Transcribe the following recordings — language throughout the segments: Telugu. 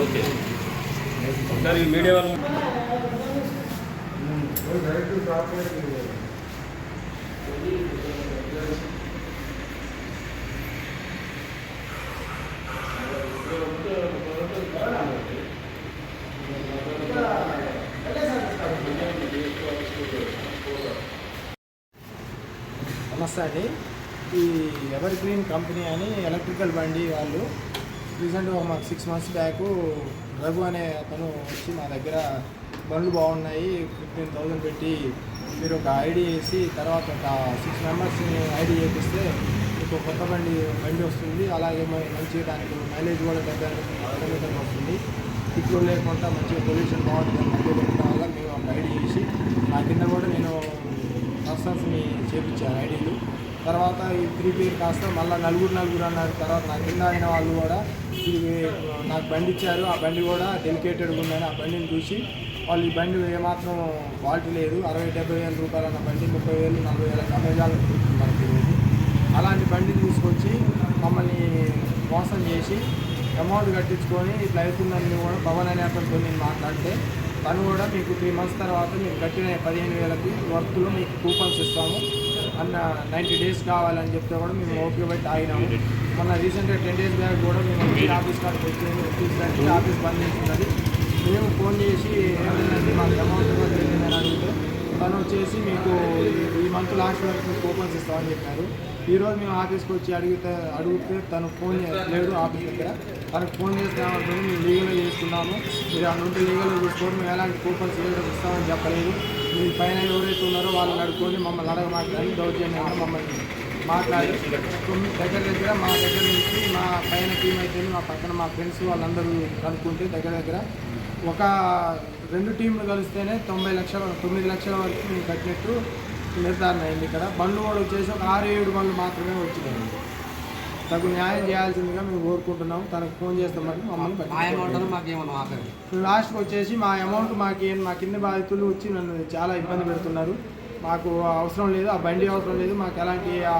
ఓకే. ఒకసారి ఈ మీడియా వాళ్ళు నమస్తే అండి. ఈ ఎవర్ గ్రీన్ కంపెనీ అని ఎలక్ట్రికల్ బండి వాళ్ళు. రీసెంట్గా మాకు సిక్స్ మంత్స్ బ్యాక్ రఘు అనే అతను వచ్చి మా దగ్గర బండ్లు బాగున్నాయి ఫిఫ్టీన్ థౌజండ్ పెట్టి మీరు ఒక ఐడి వేసి తర్వాత ఒక సిక్స్ మెంబర్స్ని ఐడి చేపిస్తే మీకు కొత్త బండి బండి వస్తుంది. అలాగే మ- మంచి దానికి మైలేజ్ కూడా దగ్గర కిలోమీటర్లు వస్తుంది. ఇప్పుడు లేకుండా మంచిగా పొల్యూషన్ బాగుంటుంది మధ్య వల్ల మేము ఒక ఐడి చేసి నా కింద కూడా నేను పర్సన్స్ని చేపించాను ఐడీలు. తర్వాత ఈ త్రీ పేర్ కాస్త మళ్ళీ నలుగురు నలుగురు అన్నారు. తర్వాత నా కింద అయిన వాళ్ళు కూడా ఇది నాకు బండి ఇచ్చారు. ఆ బండి కూడా డెలికేటెడ్గా ఉందని ఆ బండిని చూసి వాళ్ళు ఈ బండి ఏమాత్రం క్వాలిటీ లేదు. అరవై డెబ్బై వేల రూపాయలు అన్న బండి ముప్పై వేలు నలభై వేల అమెజాన్ మనకి అలాంటి బండిని తీసుకొచ్చి మమ్మల్ని మోసం చేసి అమౌంట్ కట్టించుకొని ఇట్లా అవుతుందని కూడా పవన్ అనే అతనితో నేను మాట్లాడితే తను కూడా మీకు త్రీ మంత్స్ తర్వాత మీరు కట్టిన పదిహేను వేలకి వర్త్లో మీకు కూపన్స్ ఇస్తాము. అన్న నైంటీ డేస్ కావాలని చెప్తే కూడా మేము ఓకే పెట్టి ఆగినాము మొన్న రీసెంట్గా టెన్ డేస్ బ్యాక్ కూడా మేము ఆఫీస్ కాడికి వచ్చింది ఆఫీస్ బంద్ చేస్తున్నది మేము ఫోన్ చేసి ఏమైందంటే మాకు అమౌంట్ కూడా తెలియదని అడిగితే తను వచ్చేసి మీకు ఈ- మంత్ లాస్ట్ వరకు మీకు కూపన్స్ ఇస్తామని చెప్పారు. ఈరోజు మేము ఆఫీస్కి వచ్చి అడిగితే అడిగితే తను ఫోన్ చేయలేదు ఆఫీస్ దగ్గర. తనకు ఫోన్ చేస్తామంటే మేము లీగల్గా చేసుకున్నాము. మీరు అక్కడ ఉంటే లీగల్గా చూసుకోవడం మేము ఎలాంటి కూపన్స్ ఏదో ఇస్తామని చెప్పలేదు. మీ పైన ఎవరైతే ఉన్నారో వాళ్ళని అడుక్కొని మమ్మల్ని అడగమాట్లాడి దౌర్జన్యంగా మమ్మల్ని మాట్లాడి తొమ్మిది దగ్గర దగ్గర మా దగ్గర నుంచి మా పైన టీం అయితే మా పక్కన మా ఫ్రెండ్స్ వాళ్ళందరూ కనుక్కుంటే దగ్గర దగ్గర ఒక రెండు టీంలు కలిస్తేనే తొంభై లక్షల తొమ్మిది లక్షల వరకు మేము కట్టినట్టు నిర్ధారణ అయింది ఇక్కడ. బండ్లు కూడా వచ్చేసి ఒక ఆరు ఏడు బండ్లు మాత్రమే వచ్చినాయి. తగు న్యాయం చేయాల్సిందిగా మేము కోరుకుంటున్నాం తనకు ఫోన్ చేస్తామని మమ్మల్ని లాస్ట్కి వచ్చేసి మా అమౌంట్ మాకేం మా కింద బాధితులు వచ్చి నన్ను చాలా ఇబ్బంది పెడుతున్నారు. మాకు అవసరం లేదు ఆ బండి అవసరం లేదు మాకు ఎలాంటి ఆ,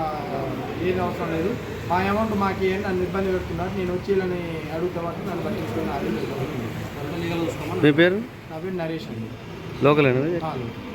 ఏది అవసరం లేదు. మా అమౌంట్ మాకు ఏం నన్ను ఇబ్బంది పెడుతున్నారు. నేను వచ్చి వీళ్ళని అడుగుతామంటే నన్ను మీ పేరు? నా పేరు నరేష్ అండి. లోకల్.